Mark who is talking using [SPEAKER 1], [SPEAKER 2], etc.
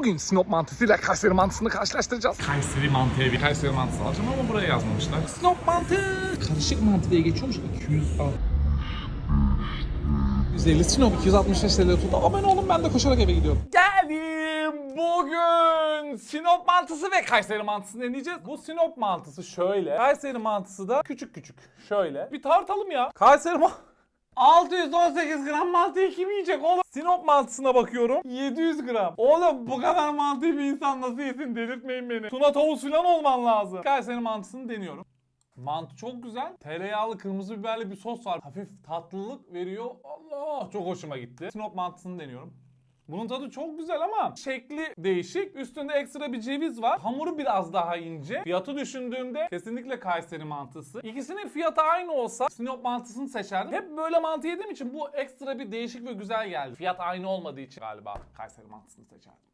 [SPEAKER 1] Bugün Sinop mantısıyla Kayseri mantısını karşılaştıracağız.
[SPEAKER 2] Kayseri mantıya bir Kayseri mantısı alacağım ama buraya yazmamışlar. Sinop mantı. Karışık mantı diye geçiyormuş. 200 al. 150 Sinop 265 TL tuttu. Abone olun ben de koşarak eve gidiyorum.
[SPEAKER 1] Geldim. Bugün Sinop mantısı ve Kayseri mantısını deneyeceğiz. Bu Sinop mantısı şöyle. Kayseri mantısı da küçük küçük. Şöyle. Bir tartalım ya. Kayseri ma 618 gram mantıyı kim yiyecek oğlum? Sinop mantısına bakıyorum. 700 gram. Oğlum bu kadar mantıyı bir insan nasıl yesin delirtmeyin beni. Tuna tavus falan olman lazım. Kayseri mantısını deniyorum. Mantı çok güzel. Tereyağlı kırmızı biberli bir sos var. Hafif tatlılık veriyor. Allah çok hoşuma gitti. Sinop mantısını deniyorum. Bunun tadı çok güzel ama şekli değişik. Üstünde ekstra bir ceviz var. Hamuru biraz daha ince. Fiyatı düşündüğümde kesinlikle Kayseri mantısı. İkisinin fiyatı aynı olsa Sinop mantısını seçerdim. Hep böyle mantı yediğim için bu ekstra bir değişik ve güzel geldi. Fiyat aynı olmadığı için galiba Kayseri mantısını seçerdim.